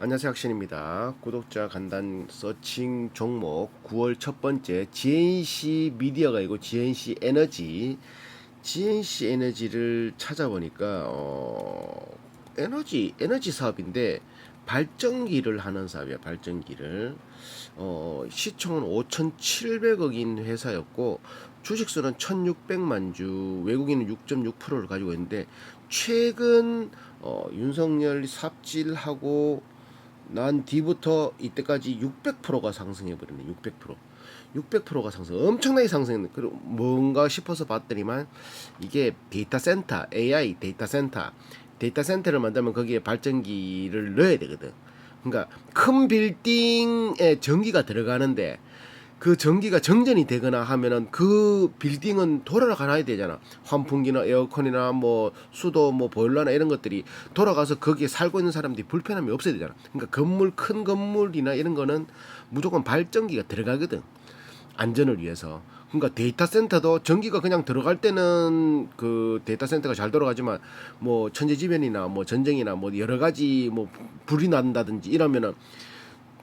안녕하세요 학신입니다. 구독자 간단 서칭 종목 9월 첫 번째 GNC 미디어가 이고 GNC 에너지 GNC 에너지를 찾아보니까 어, 에너지 에너지 사업인데 발전기를 하는 사업이야 발전기를 어, 시총은 5,700억인 회사였고 주식수는 1,600만 주 외국인은 6.6%를 가지고 있는데 최근 어, 윤석열이 삽질하고 난 뒤부터 이때까지 600%가 상승해 버렸네. 600%. 600%가 상승. 엄청나게 상승했네. 그리고 뭔가 싶어서 봤더니만 이게 데이터 센터, AI 데이터 센터. 데이터 센터를 만들면 거기에 발전기를 넣어야 되거든. 그러니까 큰 빌딩에 전기가 들어가는데 그 전기가 정전이 되거나 하면은 그 빌딩은 돌아가야 되잖아. 환풍기나 에어컨이나 뭐 수도 뭐 보일러나 이런 것들이 돌아가서 거기에 살고 있는 사람들이 불편함이 없어야 되잖아. 그러니까 건물 큰 건물이나 이런 거는 무조건 발전기가 들어가거든. 안전을 위해서. 그러니까 데이터 센터도 전기가 그냥 들어갈 때는 그 데이터 센터가 잘 돌아가지만 뭐 천재지변이나 뭐 전쟁이나 뭐 여러 가지 뭐 불이 난다든지 이러면은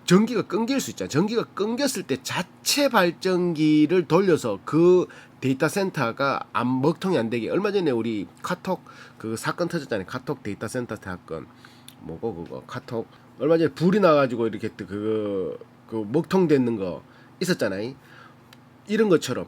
전기가 끊길 수 있잖아. 전기가 끊겼을 때 자체 발전기를 돌려서 그 데이터 센터가 안 먹통이 안 되게 얼마 전에 우리 카톡 그 사건 터졌잖아요. 카톡 데이터 센터 사건 뭐고 그거 카톡 얼마 전에 불이 나가지고 이렇게 그, 그 먹통되는 거 있었잖아요. 이런 것처럼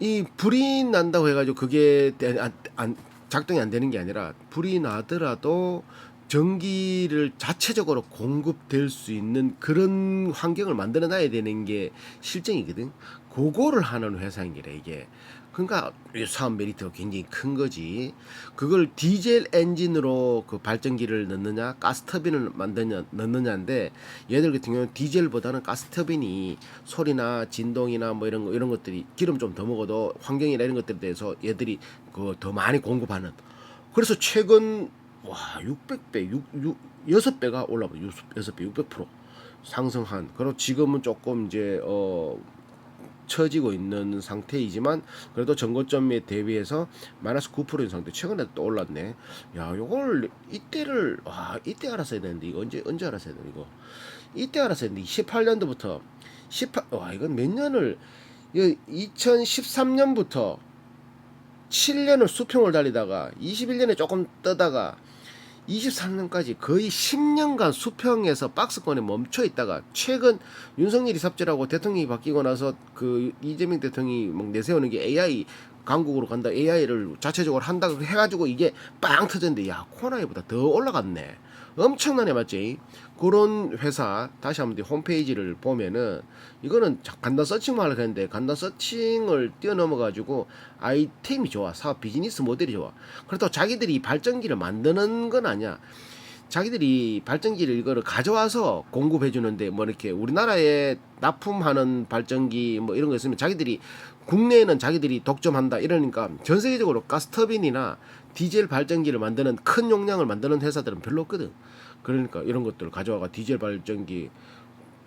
이 불이 난다고 해가지고 그게 안, 안, 작동이 안 되는 게 아니라 불이 나더라도 전기를 자체적으로 공급될 수 있는 그런 환경을 만들어 놔야 되는 게 실정이거든. 그거를 하는 회사인 게래 이게. 그러니까 이 사업 메리트가 굉장히 큰 거지. 그걸 디젤 엔진으로 그 발전기를 넣느냐, 가스 터빈을 만드냐 넣느냐인데 얘들 같은 경우는 디젤보다는 가스 터빈이 소리나 진동이나 뭐 이런 거 이런 것들이 기름 좀 더 먹어도 환경이나 이런 것들에 대해서 얘들이 그 더 많이 공급하는. 그래서 최근 와 600배 6, 6 6배가 올라봐 6배 600% 상승한 그리고 지금은 조금 이제 어 처지고 있는 상태이지만 그래도 전고점에 대비해서 마이너스 9%인 상태 최근에 또 올랐네. 야 요걸 이때를 와 이때 알았어야 되는데 이거 언제 언제 알았어야 되는 이거? 이때 알았어야 되는데 18년도부터 18와 이건 몇 년을 이거 2013년부터 7년을 수평을 달리다가 21년에 조금 뜨다가 23년까지 거의 10년간 수평에서 박스권에 멈춰 있다가 최근 윤석열이 삽질하고 대통령이 바뀌고 나서 그 이재명 대통령이 막 내세우는 게 AI 강국으로 간다 AI를 자체적으로 한다고 해가지고 이게 빵 터졌는데 야 코나이보다 더 올라갔네 엄청나네 맞지? 그런 회사 다시 한번 홈페이지를 보면은 이거는 간단 서칭만 하려고 했는데 간단 서칭을 뛰어넘어 가지고 아이템이 좋아. 사업 비즈니스 모델이 좋아. 그래도 자기들이 발전기를 만드는 건 아니야 자기들이 발전기를 이거를 가져와서 공급해 주는데 뭐 이렇게 우리나라에 납품하는 발전기 뭐 이런 거 있으면 자기들이 국내에는 자기들이 독점한다 이러니까 전 세계적으로 가스터빈이나 디젤 발전기를 만드는 큰 용량을 만드는 회사들은 별로 없거든. 그러니까 이런 것들을 가져와가 디젤 발전기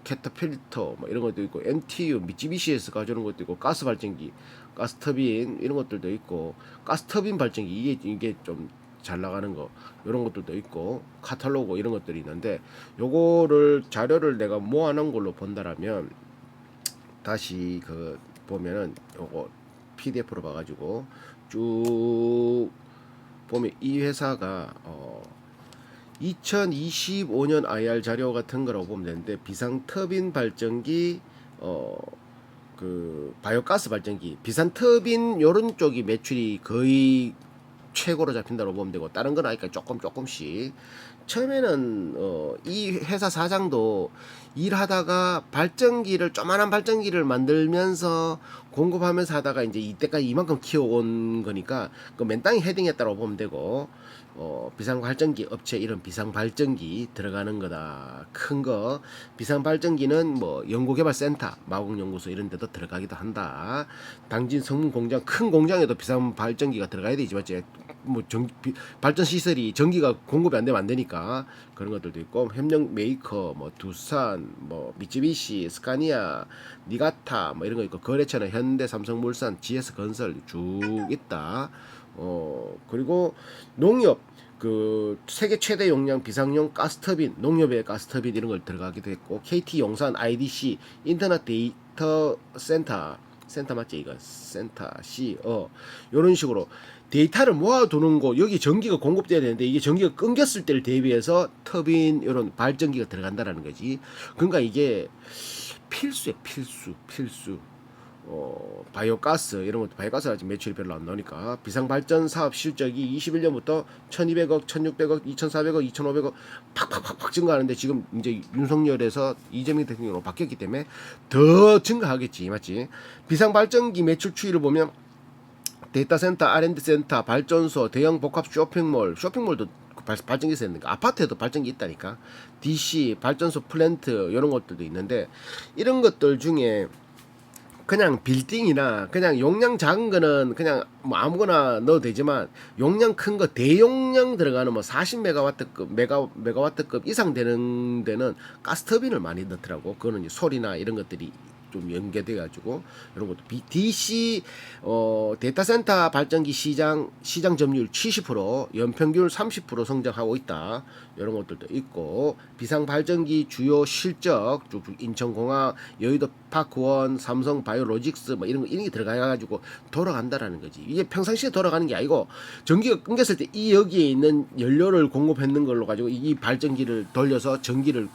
캐터필터 뭐 이런 것도 있고 NTU 미쯔비시에서 가져오는 것도 있고 가스 발전기 가스터빈 이런 것들도 있고 가스터빈 발전기 이게 이게 좀 잘 나가는 거 이런 것들도 있고 카탈로그 이런 것들이 있는데 요거를 자료를 내가 모아놓은 걸로 본다라면 다시 그 보면은 요거 PDF로 봐가지고 쭉 보면 이 회사가 어 2025년 IR 자료 같은 거라고 보면 되는데 비상 터빈 발전기 어 그 바이오가스 발전기 비상 터빈 요런 쪽이 매출이 거의 최고로 잡힌다고 보면 되고 다른 건 아니까 조금 조금씩. 처음에는 어, 이 회사 사장도 일하다가 발전기를 조만한 발전기를 만들면서 공급하면서 하다가 이제 이때까지 이만큼 키워온 거니까 그 맨땅에 헤딩했다고 보면 되고 어, 비상 발전기 업체 이런 비상 발전기 들어가는 거다. 큰 거. 비상 발전기는 뭐 연구개발센터 마곡연구소 이런 데도 들어가기도 한다. 당진 성문 공장 큰 공장에도 비상 발전기가 들어가야 되지 맞지? 뭐 전, 비, 발전 시설이 전기가 공급이 안 되면 안 되니까 그런 것들도 있고 협력 메이커 뭐 두산 뭐 미쯔비시 스카니아 니가타 뭐 이런 거 있고 거래처는 현대 삼성물산 GS 건설 쭉 있다 어 그리고 농협 그 세계 최대 용량 비상용 가스터빈, 농협의 가스터빈 이런 걸 들어가기도 했고 KT 용산 IDC 인터넷 데이터 센터 센터 맞지 이거? 센터 C 어 이런 식으로 데이터를 모아두는 곳 여기 전기가 공급돼야 되는데 이게 전기가 끊겼을 때를 대비해서 터빈 이런 발전기가 들어간다라는 거지. 그러니까 이게 필수야 필수 필수 어, 바이오가스 이런 것도 바이오가스는 아직 매출이 별로 안 나오니까 비상발전 사업 실적이 21년부터 1200억, 1600억, 2400억, 2500억 팍팍팍팍 증가하는데 지금 이제 윤석열에서 이재명 대통령으로 바뀌었기 때문에 더 증가하겠지 맞지 비상발전기 매출 추이를 보면 데이터 센터, R&D 센터, 발전소, 대형 복합 쇼핑몰, 쇼핑몰도 그 발, 발전기 있는데 아파트에도 발전기 있다니까. DC, 발전소 플랜트 이런 것들도 있는데 이런 것들 중에 그냥 빌딩이나 그냥 용량 작은 거는 그냥 뭐 아무거나 넣어도 되지만 용량 큰 거 대용량 들어가는 뭐 40메가와트급 메가 메가와트급 이상 되는 데는 가스터빈을 많이 넣더라고. 그거는 소리나 이런 것들이 좀 연계돼 가지고 이런 것도 B- DC 어 데이터 센터 발전기 시장 시장 점유율 70% 연평균 30% 성장하고 있다. 이런 것들도 있고 비상 발전기 주요 실적 쭉쭉 인천공항 여의도 파크원 삼성 바이오로직스 뭐 이런 거 이런 게 들어가 가지고 돌아간다라는 거지. 이게 평상시에 돌아가는 게 아니고 전기가 끊겼을 때 이 여기에 있는 연료를 공급했는 걸로 가지고 이 발전기를 돌려서 전기를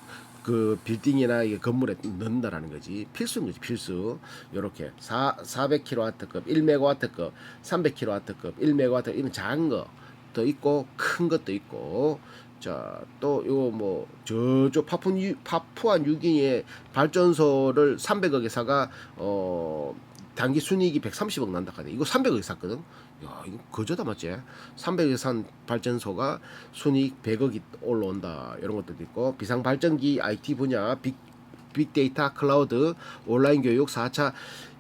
그 빌딩이나 이 건물에 넣는다라는 거지. 필수인 거지 필수. 요렇게 4 400kW급 1메가와트급 300kW급 1메가와트 이런 작은 거도 있고 큰 것도 있고. 자또 요 뭐 저쪽 파푸 파푸아 뉴기니의 발전소를 300억에 사가 어 단기 순이익이 130억 난다 하네 이거 300억에 샀거든. 야 이거 거저다 맞지? 300억에 산 발전소가 순이익 100억이 올라온다. 이런 것들도 있고 비상 발전기 IT 분야 빅 빅데이터 클라우드 온라인 교육 4차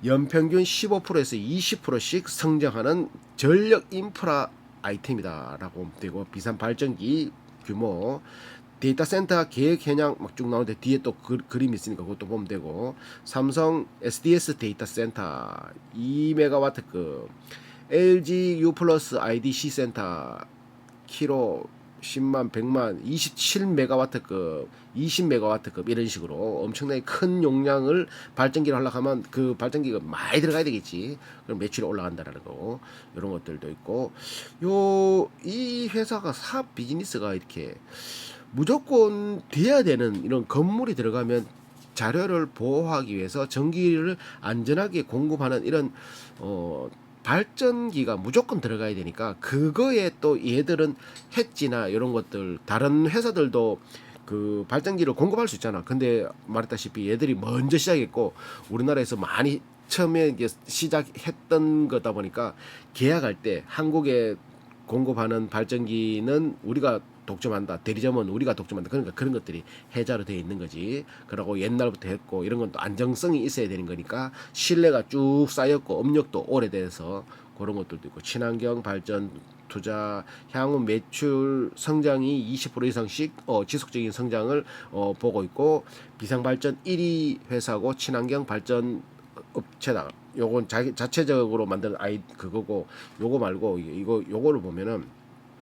연평균 15%에서 20%씩 성장하는 전력 인프라 아이템이다라고 되고 비상 발전기 규모 데이터 센터 계획 현황 막 쭉 나오는데 뒤에 또 그, 그림 있으니까 그것도 보면 되고. 삼성 SDS 데이터 센터 2메가와트급 LG U 플러스 IDC 센터 키로 10만 100만 27메가와트급 20메가와트급 이런 식으로 엄청나게 큰 용량을 발전기를 하려고 하면 그 발전기가 많이 들어가야 되겠지. 그럼 매출이 올라간다라는 거 이런 것들도 있고. 요 이 회사가 사업 비즈니스가 이렇게 무조건 돼야 되는 이런 건물이 들어가면 자료를 보호하기 위해서 전기를 안전하게 공급하는 이런 어 발전기가 무조건 들어가야 되니까 그거에 또 얘들은 해지나 이런 것들 다른 회사들도 그 발전기를 공급할 수 있잖아. 근데 말했다시피 얘들이 먼저 시작했고 우리나라에서 많이 처음에 시작했던 거다 보니까 계약할 때 한국에 공급하는 발전기는 우리가 독점한다. 대리점은 우리가 독점한다. 그러니까 그런 것들이 해자로 되어 있는 거지. 그러고 옛날부터 했고 이런 건 또 안정성이 있어야 되는 거니까 신뢰가 쭉 쌓였고 업력도 오래돼서 그런 것들도 있고 친환경 발전 투자 향후 매출 성장이 20% 이상씩 어, 지속적인 성장을 어, 보고 있고 비상 발전 1위 회사고 친환경 발전 업체다. 요건 자기 자체적으로 만든 아이 그거고 요거 말고 이거 요거를 보면은